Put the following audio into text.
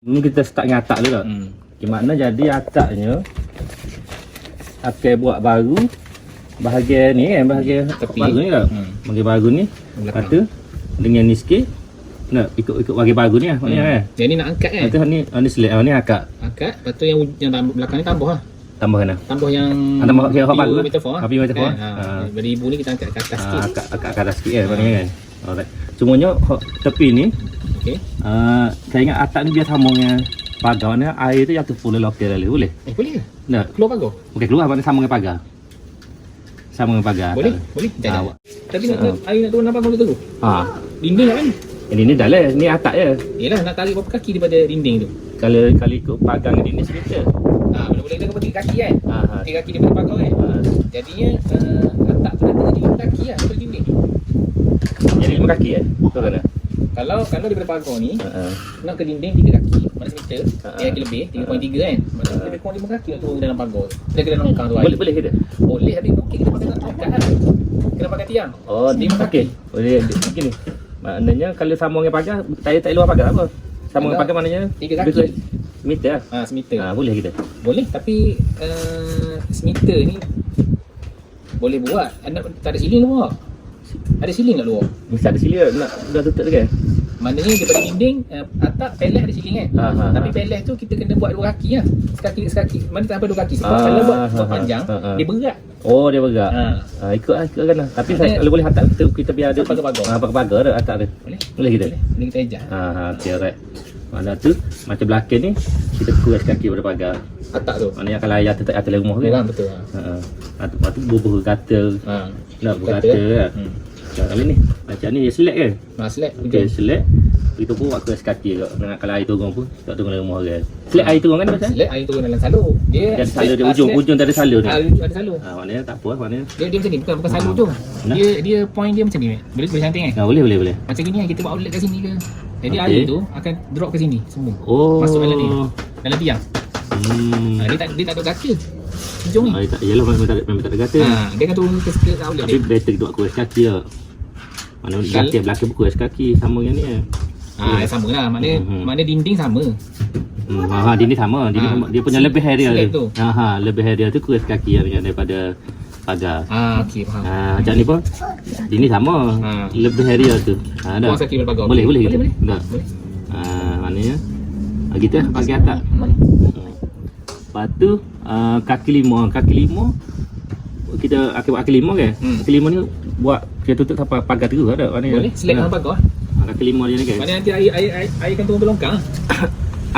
Ni kita start dengan atak dulu tak? Hmm. Okay, makna jadi ataknya akan buat baru bahagian ni kan, bahagian Tepi. baru ni tak? Hmm. Bahagian baru ni, kata dengan ni sikit nak ikut-ikut bahagian baru ni lah maknanya kan. Yang ni nak angkat kan? Nanti ni, ah, ni select, ah, ni akak Angkat, lepas tu yang, yang tambah, belakang ni tambah lah. tambahkan lah. Tambah yang Ah, tambah kira hak baru lah. metafor Ah, metafor. Kan? Ha. Ah. Beribu ni kita angkat ke atas Ah, sikit. akak, akak, akak dah sikit kan maknanya kan. Alright. Cumanya hak tepi ni Okey. uh, saya ingat atak ni biar sambung dengan pagar ni air tu jatuh full lokal lalu boleh? Eh, boleh ke? Tak. Keluar pagar? Okey keluar mana sambung dengan pagar. Sambung dengan pagar. Boleh? Tak. Boleh? Ah, Jangan. awak. Tapi nak, nak, air nak turun apa kau tu? Ha. Dinding nak kan? Ini ni dah lah, ni atak je. Yelah, nak tarik berapa kaki daripada dinding tu? Kalau kalau ikut pagar ni ni semeter. Ha, boleh-boleh kita kata tiga kaki kan? Ha ha. Tiga kaki daripada pagar kan? ha. Jadinya, uh, atap tu nanti jadi lima kaki lah daripada dinding. Jadi lima kaki eh? Betul kan? Kalau kalau daripada pagar ni, ha. nak ke dinding tiga kaki, mana semeter, Ha, tiga kaki lebih, 3.3 kan? Mana Ha. lebih kurang lima kaki nak turun ke dalam pagar tu. Dia ke dalam longkang tu air. Boleh boleh dia? Boleh, tapi mungkin kita pakai angkat lah. Kena pakai tiang. Oh, Lima lima kaki. kaki. Boleh begini. Maknanya kalau sambung dengan pagar, tak tak luar pagar apa? Sambung dengan pagar maknanya tiga kaki. Meter lah. Ha, semeter. Ha, boleh kita. Boleh, tapi uh, semeter ni boleh buat. Anda tak ada siling luar. Ada siling tak luar? Mesti ada sila nak dah tutup tu kan? Maknanya daripada dinding, uh, atap peles ada siling kan? Ha, ha, Tapi ha. peles tu kita kena buat dua kaki lah. Sekaki, sekaki. Mana tak sampai dua kaki. Sebab Ah, kalau buat, ha, buat ha, panjang, ha, ha. dia berat. Oh, dia bergerak. Ha. Ha, ikut lah, ikut kan lah. Tapi saya kalau boleh hantar kita, kita biar ada Pagar pagar. Ha, pagar pagar ada atak dia. Boleh? Boleh kita? Boleh. Boleh kita ejar. Ha, ha, okay, alright. Mana tu, macam belakang ni, kita kuas kaki pada pagar. Atak tu. Maknanya kalau air atas atas rumah kan. Betul. Ha. Ha, ha. Ha, tu- lepas tu bubuh kata, Ha. nak bubuh Kata, kata kan. Hmm. Kali ni, macam ni dia select kan? Ha, select. Okay, select. Kita pun kuas kaki juga. Dengan kalau air turun pun, tak turun dalam rumah kan. Select air turun kan pasal? Select air turun dalam salur. Dia Dia ada salur dia ah, ujung, ujung tak ada salur Ah, dia. ujung ada salur. Ha, maknanya tak apa lah, maknanya. Dia dia macam ni, bukan bukan salur tu. Mana? Dia dia point dia macam ni. Boleh boleh cantik kan? Ha, boleh, boleh, boleh. Macam gini kan kita buat outlet kat sini ke. Jadi Okey. air tu akan drop ke sini semua. Oh. Masuk dalam ni. Dalam tiang. Hmm. Ha, dia tak dia tak ada kaki. Hujung ni. Ah, tak, yalah memang tak ada, memang tak ada kata. Ha, dia akan turun ke ke outlet Tapi dia. better buat kuas kaki lah. Mana Kal- belakang belakang pun kuas kaki sama yang ni lah. Ha, sama lah. Maknanya Mhm. maknanya dinding sama. Hmm, ha, dia ni sama. Dia, ni Ha. sama. dia punya lebih area tu. Ha, ha, lebih area tu kuas kaki lah dengan daripada pagar. Ha, okey faham. Ha, macam ni pun. Dia ni sama. Ha. Lebih area tu. Ha, dah. Kuas kaki berpagar. Boleh, boleh. Boleh, kita. boleh. Dah. Boleh. Ha, maknanya. Ha, kita pakai atas. Boleh. Lepas tu uh, kaki lima Kaki lima Kita akan buat kaki lima kan Hmm. Kaki lima ni Buat Kita tutup sampai pagar terus ada Mana Boleh. Select dalam pagar. ha, Kaki lima dia ni kan Maknanya nanti air air air, air akan turun ke longkang.